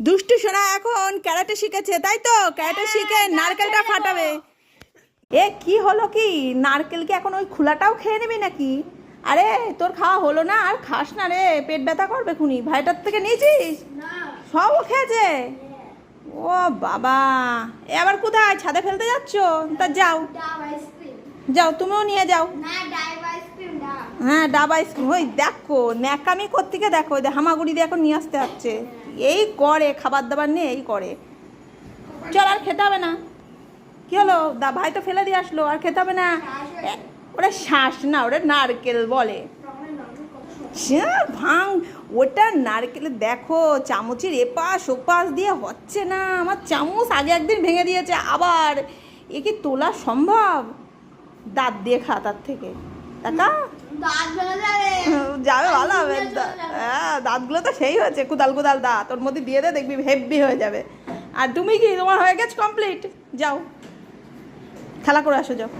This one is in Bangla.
দুষ্টু সোনা এখন ক্যারাটে শিখেছে তাই তো? ক্যারাটে শিখে নারকেলটা ফাটাবে। এ কি হলো কি? নারকেল কি এখন ওই খোলাটাও খেয়ে নিবি নাকি? আরে তোর খাওয়া হলো না আর খাস না রে পেট ব্যথা করবে খুনি। ভাইটার থেকে নিয়েছিস? সব খেয়েছে? ও বাবা। এ আবার কোথায়? ছাদে ফেলতে যাচ্ছ? তা যাও। যাও তুমিও নিয়ে যাও না ডাব আইসক্রিম ডাব হ্যাঁ ডাব আইসক্রিম ওই দেখো, ন্যাকামি কোত্থেকে দেখো, ওই হামাগুড়ি দিয়ে এখন নিয়ে আসতে হচ্ছে। এই করে, খাবার দাবার নিয়ে এই করে। চল, আর খেতে হবে না। কি হলো? দা, ভাই তো ফেলে দিয়ে আসলো, আর খেতে হবে না। ওটা শ্বাস না ওটা নারকেল বলে। ভাঙ, ওটা নারকেল, দেখো, চামচের এপাশ ওপাশ দিয়ে হচ্ছে না। আমার চামচ আগে একদিন ভেঙে দিয়েছে, আবার এ কি তোলা সম্ভব? দাঁত দিয়ে খা তার থেকে। টাকা যাবে। যাবে ভালো হবে হ্যাঁ দাঁতগুলো তো সেই হয়েছে। কুদাল কুদাল দাঁত। ওর মধ্যে দিয়ে দে দেখবি হেভি হয়ে যাবে। আর তুমি কি তোমার হয়ে গেছে কমপ্লিট যাও। খেলা করে আসো যাও।